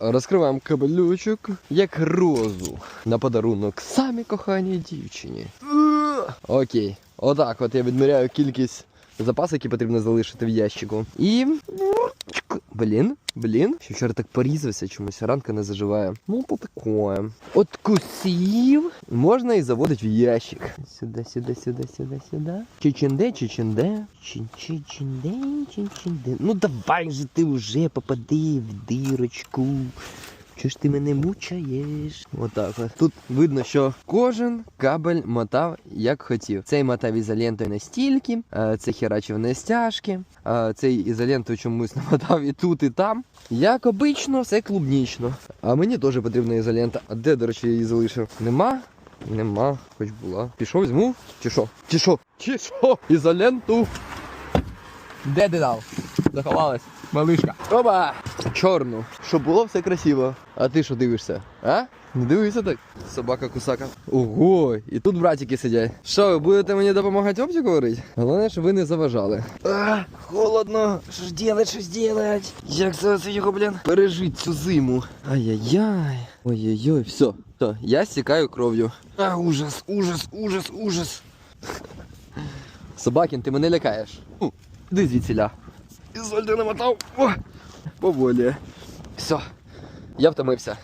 Розкриваємо кабелючок як розу на подарунок самі коханій дівчині. Окей. Отак, от я відміряю кількість запасів, які потрібно залишити в ящику. І. Блін, блін. Ще вчора так порізався, чомусь ранка не заживає. Ну, то таке. От кусів можна і заводить в ящик. Сюди, сюди, сюди, сюди, сюди. Чичинде, чичинде. Чин-чи-чинде, чин-чинде. Ну давай же ти вже попади в дирочку. Чого ж ти мене мучаєш? Отак от. Тут видно, що кожен кабель мотав як хотів. Цей мотав ізолентою настільки, е, цей херачив на стяжки, цей ізолентою чомусь намотав і тут, і там. Як обично, все клубнічно. А мені теж потрібна ізолента. А де, до речі, я її залишив? Нема? Нема, хоч була. Пішов, візьму? Чи що? Чи що? Чи що? Ізоленту. Де ти дав? Заховалась. Малишка. Опа! Чорну. Щоб було все красиво. А ти що дивишся? А? Не дивися так. Собака кусака. Ого, і тут братики сидять. Що, ви будете мені допомагати оптику варити? Головне, щоб ви не заважали. А, холодно. Що ж делать, що ж делать? Як це це його, блін? Пережить цю зиму. Ай-яй-яй. Ой-ой-ой, все. Все, я стікаю кров'ю. А, ужас, ужас, ужас, ужас. Собакін, ти мене лякаєш. Ну, Іди звідсіля. Ізольди намотав. О, поволі. Все, я втомився.